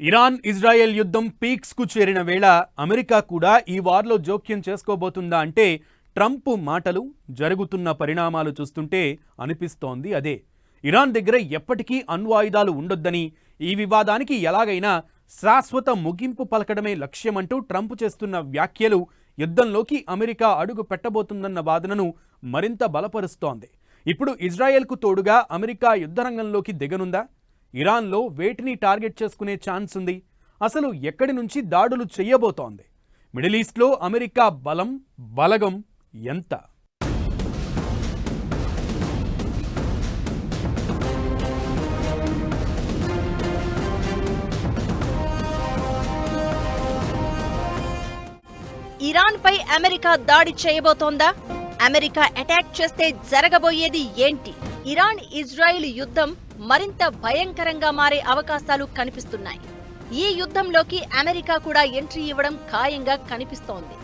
Iran Israel యుద్ధం పీక్స్కు చేరిన వేళ అమెరికా కూడా ఈ వార్లో జోక్యం చేసుకోబోతుందా అంటే ట్రంప్ మాటలు జరుగుతున్న పరిణామాలు చూస్తుంటే అనిపిస్తోంది అదే. ఇరాన్ దగ్గర ఎప్పటికీ అణ్వాయుధాలు ఉండొద్దని ఈ వివాదానికి ఎలాగైనా శాశ్వత ముగింపు పలకడమే లక్ష్యమంటూ ట్రంప్ చేస్తున్న వ్యాఖ్యలు యుద్ధంలోకి అమెరికా అడుగు పెట్టబోతుందన్న వాదనను మరింత బలపరుస్తోంది. ఇప్పుడు ఇజ్రాయెల్కు తోడుగా అమెరికా యుద్ధరంగంలోకి దిగనుందా? ఇరాన్లో వేటిని టార్గెట్ చేసుకునే ఛాన్స్ ఉంది? అసలు ఎక్కడి నుంచి దాడులు చెయ్యబోతోంది మిడిల్ ఈస్ట్లో అమెరికా బలం బలగం ఎంత? ఇరాన్ పై అమెరికా దాడి చేయబోతోందా? అమెరికా అటాక్ చేస్తే జరగబోయేది ఏంటి? ఇరాన్ ఇజ్రాయిల్ యుద్ధం మరింత భయంకరంగా మారే అవకాశాలు కనిపిస్తున్నాయి. ఈ యుద్ధంలోకి అమెరికా కూడా ఎంట్రీ ఇవ్వడం ఖాయంగా కనిపిస్తోంది.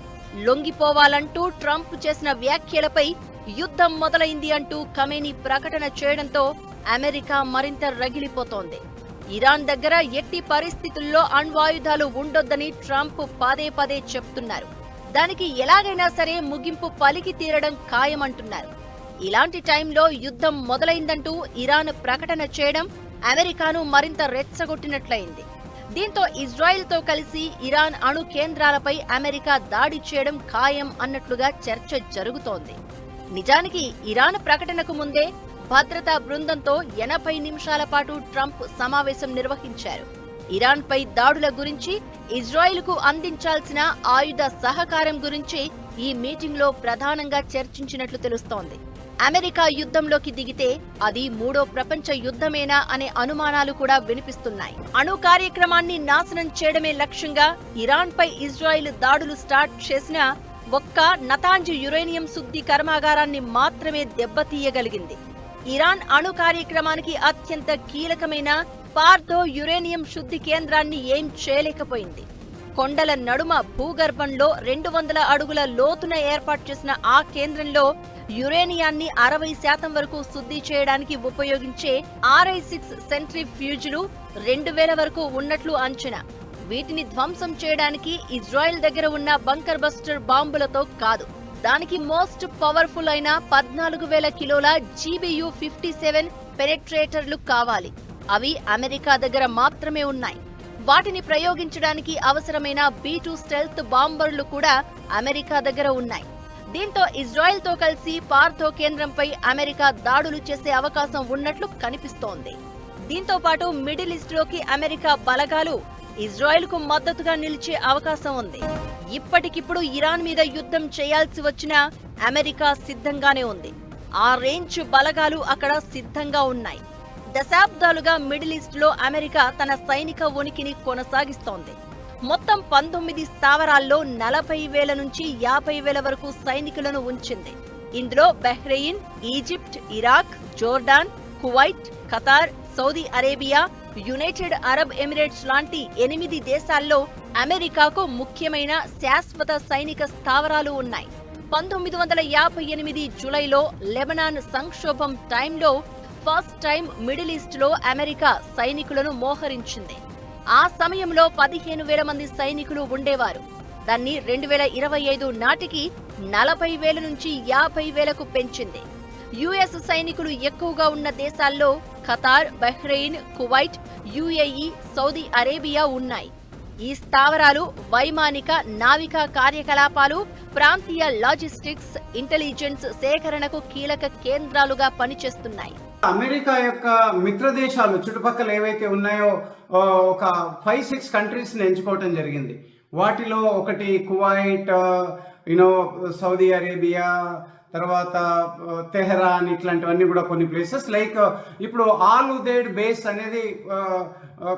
లొంగిపోవాలంటూ ట్రంప్ చేసిన వ్యాఖ్యలపై యుద్ధం మొదలైంది అంటూ కమేని ప్రకటన చేయడంతో అమెరికా మరింత రగిలిపోతోంది. ఇరాన్ దగ్గర ఎట్టి పరిస్థితుల్లో అణ్వాయుధాలు ఉండొద్దని ట్రంప్ పదే పదే చెప్తున్నారు. దానికి ఎలాగైనా సరే ముగింపు పలికి తీరడం ఖాయమంటున్నారు. ఇలాంటి టైంలో యుద్ధం మొదలైందంటూ ఇరాన్ ప్రకటన చేయడం అమెరికాను మరింత రెచ్చగొట్టినట్లయింది. దీంతో ఇజ్రాయెల్తో కలిసి ఇరాన్ అణు కేంద్రాలపై అమెరికా దాడి చేయడం ఖాయం అన్నట్లుగా చర్చ జరుగుతోంది. నిజానికి ఇరాన్ ప్రకటనకు ముందే భద్రతా బృందంతో ఎనభై నిమిషాల పాటు ట్రంప్ సమావేశం నిర్వహించారు. ఇరాన్పై దాడుల గురించి ఇజ్రాయిల్కు అందించాల్సిన ఆయుధ సహకారం గురించి ఈ మీటింగ్లో ప్రధానంగా చర్చించినట్లు తెలుస్తోంది. అమెరికా యుద్ధంలోకి దిగితే అది మూడో ప్రపంచ యుద్ధమేనా అనే అనుమానాలు కూడా వినిపిస్తున్నాయి. అణు కార్యక్రమాన్ని నాశనం చేయడమే లక్ష్యంగా ఇరాన్పై ఇజ్రాయిల్ దాడులు స్టార్ట్ చేసిన ఒక్క నతాంజ్ యురేనియం శుద్ధి కర్మాగారాన్ని మాత్రమే దెబ్బతీయగలిగింది. ఇరాన్ అణు కార్యక్రమానికి అత్యంత కీలకమైన పార్థో యురేనియం శుద్ధి కేంద్రాన్ని ఏం చేయలేకపోయింది. కొండల నడుమ భూగర్భంలో రెండు వందల అడుగుల లోతున ఏర్పాటు చేసిన ఆ కేంద్రంలో యురేనియాన్ని అరవై శాతం వరకు శుద్ధి చేయడానికి ఉపయోగించే ఆర్ఐ సిక్స్ సెంట్రీ ఫ్యూజ్లు రెండు వేల వరకు ఉన్నట్లు అంచనా. వీటిని ధ్వంసం చేయడానికి ఇజ్రాయెల్ దగ్గర ఉన్న బంకర్ బస్టర్ బాంబులతో కాదు. దానికి మోస్ట్ పవర్ఫుల్ అయిన పద్నాలుగు వేల కిలోల జీబీయు ఫిఫ్టీ సెవెన్ పెనెట్రేటర్లు కావాలి. అవి అమెరికా దగ్గర మాత్రమే ఉన్నాయి. వాటిని ప్రయోగించడానికి అవసరమైన బీ టూ స్టెల్త్ బాంబర్లు కూడా అమెరికా దగ్గర ఉన్నాయి. దీంతో ఇజ్రాయెల్తో కలిసి పార్థో కేంద్రంపై అమెరికా దాడులు చేసే అవకాశం ఉన్నట్లు కనిపిస్తోంది. దీంతో పాటు మిడిల్ ఈస్ట్లోకి అమెరికా బలగాలు ఇజ్రాయెల్కు మద్దతుగా నిలిచే అవకాశం ఉంది. ఇప్పటికిప్పుడు ఇరాన్ మీద యుద్ధం చేయాల్సి వచ్చినా అమెరికా సిద్ధంగానే ఉంది. ఆ రేంజ్ బలగాలు అక్కడ సిద్ధంగా ఉన్నాయి. దశాబ్దాలుగా మిడిల్ ఈస్ట్లో అమెరికా తన సైనిక ఉనికిని కొనసాగిస్తోంది. మొత్తం పంతొమ్మిది స్థావరాల్లో నలభై వేల నుంచి యాభై వేల వరకు సైనికులను ఉంచింది. ఇందులో Bahrain Egypt Iraq Jordan Kuwait Qatar Saudi Arabia United Arab Emirates లాంటి ఎనిమిది దేశాల్లో అమెరికాకు ముఖ్యమైన శాశ్వత సైనిక స్థావరాలు ఉన్నాయి. పంతొమ్మిది వందల యాభై ఎనిమిది జులైలో లెబనాన్ సంక్షోభం టైంలో ఫస్ట్ టైం మిడిల్ ఈస్ట్లో అమెరికా సైనికులను మోహరించింది. ఆ సమయంలో పదిహేను వేల మంది సైనికులు ఉండేవారు. దాన్ని రెండు వేల ఇరవై ఐదు నాటికి నలభై వేల నుంచి యాభై వేలకు పెంచింది. యుఎస్ సైనికులు ఎక్కువగా ఉన్న దేశాల్లో Qatar Bahrain Kuwait UAE Saudi Arabia ఉన్నాయి. ఈ స్థావరాలు వైమానిక నావికా కార్యకలాపాలు ప్రాంతీయ లాజిస్టిక్స్ ఇంటెలిజెన్స్ సేకరణకు కీలక కేంద్రాలుగా పనిచేస్తున్నాయి. అమెరికా యొక్క మిత్ర దేశాలు చుట్టుపక్కల ఏవైతే ఉన్నాయో ఒక ఫైవ్ సిక్స్ కంట్రీస్ని ఎంచుకోవటం జరిగింది. వాటిలో ఒకటి Kuwait you know Saudi Arabia తర్వాత తెహరాన్ ఇట్లాంటివన్నీ కూడా కొన్ని ప్లేసెస్ లైక్ ఇప్పుడు ఆల్ ఉదేడ్ బేస్ అనేది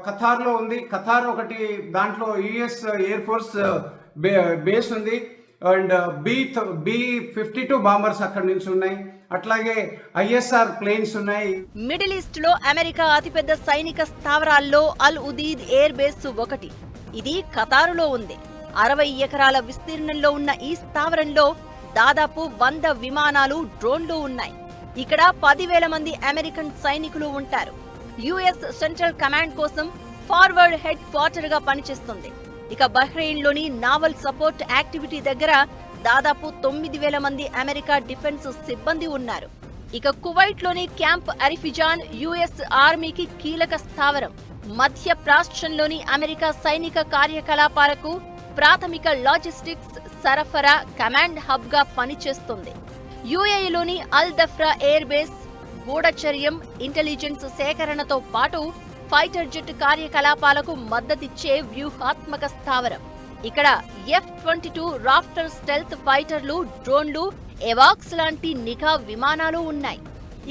ఖతార్లో ఉంది. ఖతార్ ఒకటి దాంట్లో యుఎస్ ఎయిర్ ఫోర్స్ బే బేస్ ఉంది. And B B fifty two bombers అక్కడి నుంచి ఉన్నాయి. అట్లాగే ఐఎస్ఆర్ ప్లేన్స్ ఉన్నాయి. మిడిల్ ఈస్ట్లో అమెరికా అతిపెద్ద సైనిక స్థావరాల్లో అల్ ఉదీద్ ఎయిర్ బేస్ ఒకటి. ఇది ఖతారులో ఉంది. అరవై ఎకరాల విస్తీర్ణంలో ఉన్న ఈ స్థావరంలో దాదాపు వంద విమానాలు డ్రోన్లు ఉన్నాయి. ఇక్కడ పదివేల మంది అమెరికన్ సైనికులు ఉంటారు. యుఎస్ సెంట్రల్ కమాండ్ కోసం ఫార్వర్డ్ హెడ్ క్వార్టర్గా పనిచేస్తుంది. ఇక బహ్రెయిన్లోని నావల్ సపోర్ట్ యాక్టివిటీ దగ్గర దాదాపు తొమ్మిది వేల మంది అమెరికా డిఫెన్స్ సిబ్బంది ఉన్నారు. ఇక కువైట్లోని క్యాంప్ అరిఫిజాన్ యుఎస్ ఆర్మీకి కీలక స్థావరం. మధ్య ప్రాచ్యంలోని అమెరికా సైనిక కార్యకలాపాలకు ప్రాథమిక లాజిస్టిక్స్ సరఫరా కమాండ్ హబ్గా పనిచేస్తుంది. యుఏఈలోని అల్ దఫ్రా ఎయిర్ బేస్ గూఢచర్యం ఇంటెలిజెన్స్ సేకరణతో పాటు ఫైటర్ జెట్ కార్యకలాపాలకు మద్దతిచ్చే వ్యూహాత్మక స్థావరం. ఇక్కడ F twenty two Raptor stealth ఫైటర్లు డ్రోన్లు ఎవాక్స్ లాంటి నిఘా విమానాలు ఉన్నాయి.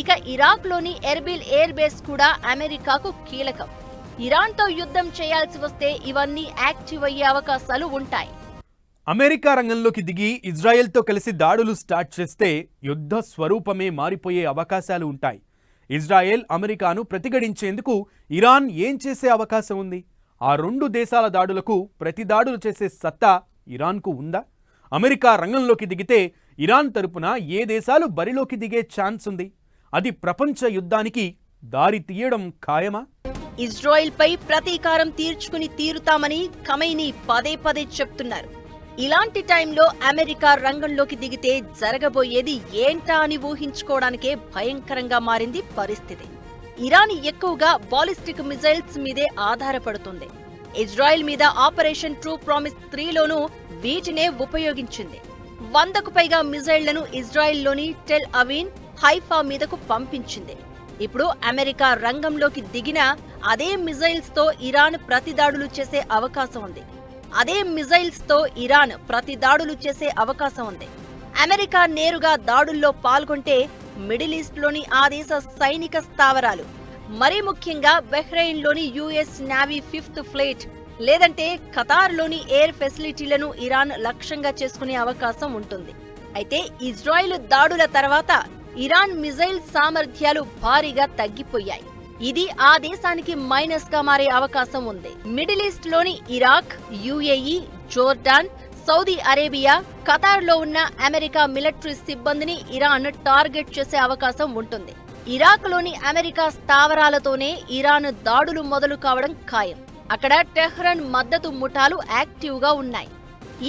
ఇక ఇరాక్లోని ఎర్బిల్ ఎయిర్ బేస్ కూడా అమెరికాకు కీలకం. ఇరాన్తో యుద్ధం చేయాల్సి వస్తే ఇవన్నీ యాక్టివ్ అయ్యే అవకాశాలు ఉంటాయి. అమెరికా రంగంలోకి దిగి ఇజ్రాయెల్తో కలిసి దాడులు స్టార్ట్ చేస్తే యుద్ధ స్వరూపమే మారిపోయే అవకాశాలు ఉంటాయి. ఇజ్రాయెల్ అమెరికాను ప్రతిఘటించేందుకు ఇరాన్ ఏం చేసే అవకాశం ఉంది? ఆ రెండు దేశాల దాడులకు ప్రతి దాడులు చేసే సత్తా ఇరాన్కు ఉందా? అమెరికా రంగంలోకి దిగితే ఇరాన్ తరపున ఏ దేశాలు బరిలోకి దిగే ఛాన్స్ ఉంది? అది ప్రపంచ యుద్ధానికి దారి తీయడం ఖాయమా? ఇజ్రాయిల్ పై ప్రతీకారం తీర్చుకుని తీరుతామని ఖమైని పదే పదే చెప్తున్నారు. ఇలాంటి టైంలో అమెరికా రంగంలోకి దిగితే జరగబోయేది ఏంటా అని ఊహించుకోవడానికే భయంకరంగా మారింది పరిస్థితి. ఇరాన్ ఎక్కువగా బాలిస్టిక్ మిజైల్స్ మీదే ఆధారపడుతుంది. ఇజ్రాయెల్ మీద ఆపరేషన్ ట్రూ ప్రామిస్ త్రీలోనూ వీటినే ఉపయోగించింది. వందకు పైగా మిజైళ్ళను ఇజ్రాయెల్లోని టెల్ అవీన్ హైఫా మీదకు పంపించింది. ఇప్పుడు అమెరికా రంగంలోకి దిగిన అదే మిజైల్స్తో ఇరాన్ ప్రతిదాడులు చేసే అవకాశం ఉంది. అదే మిజైల్స్తో ఇరాన్ ప్రతిదాడులు చేసే అవకాశం ఉంది. అమెరికా నేరుగా దాడుల్లో పాల్గొంటే మిడిల్ ఈస్ట్లోని ఆ దేశ సైనిక స్థావరాలు. మరీ ముఖ్యంగా బెహ్రెయిన్లోని యుఎస్ నావీ ఫిఫ్త్ ఫ్లేట్. లేదంటే ఖతార్లోని ఎయిర్ ఫెసిలిటీలను ఇరాన్ లక్ష్యంగా చేసుకునే అవకాశం ఉంటుంది. అయితే ఇజ్రాయిల్ దాడుల తర్వాత ఇరాన్ మిజైల్ సామర్థ్యాలు భారీగా తగ్గిపోయాయి. ఇది ఆ దేశానికి మైనస్గా మారే అవకాశం ఉంది. Middle ఈస్ట్లోని Iraq UAE Jordan Saudi Arabia ఖతార్లో ఉన్న అమెరికా మిలిటరీ సిబ్బందిని ఇరాన్ టార్గెట్ చేసే అవకాశం ఉంటుంది. ఇరాక్లోని అమెరికా స్థావరాలతోనే ఇరాన్ దాడులు మొదలు కావడం ఖాయం. అక్కడ టెహ్రన్ మద్దతు ముఠాలు యాక్టివ్గా ఉన్నాయి.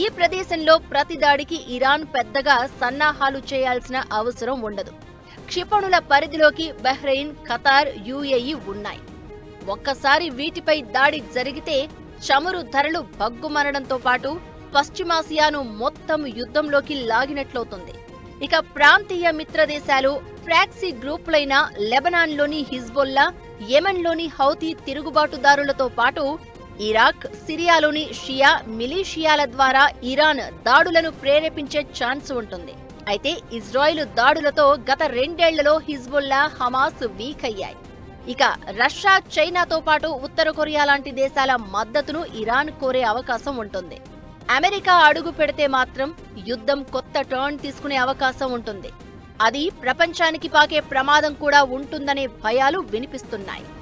ఈ ప్రదేశంలో ప్రతి దాడికి ఇరాన్ పెద్దగా సన్నాహాలు చేయాల్సిన అవసరం ఉండదు. క్షిపణుల పరిధిలోకి బహ్రెయిన్ ఖతార్ యుఏఈ ఉన్నాయి. ఒక్కసారి వీటిపై దాడి జరిగితే చమురు ధరలు భగ్గుమనడంతో పాటు పశ్చిమాసియాను మొత్తం యుద్ధంలోకి లాగినట్లవుతుంది. ఇక ప్రాంతీయ మిత్రదేశాలు ఫ్రాక్సీ గ్రూపులైన లెబనాన్లోని హిజ్బొల్లా యెమెన్లోని హౌతీ తిరుగుబాటుదారులతో పాటు ఇరాక్ సిరియాలోని షియా మిలీషియాల ద్వారా ఇరాన్ దాడులను ప్రేరేపించే ఛాన్స్ ఉంటుంది. అయితే ఇజ్రాయిల్ దాడులతో గత రెండేళ్ళలో హిజ్బుల్లా హమాస్ వీక్ అయ్యాయి ఇక రష్యా చైనాతో పాటు ఉత్తర కొరియా లాంటి దేశాల మద్దతును ఇరాన్ కోరే అవకాశం ఉంటుంది. అమెరికా అడుగు పెడితే మాత్రం యుద్ధం కొత్త టర్న్ తీసుకునే అవకాశం ఉంటుంది. అది ప్రపంచానికి పాకే ప్రమాదం కూడా ఉంటుందనే భయాలు వినిపిస్తున్నాయి.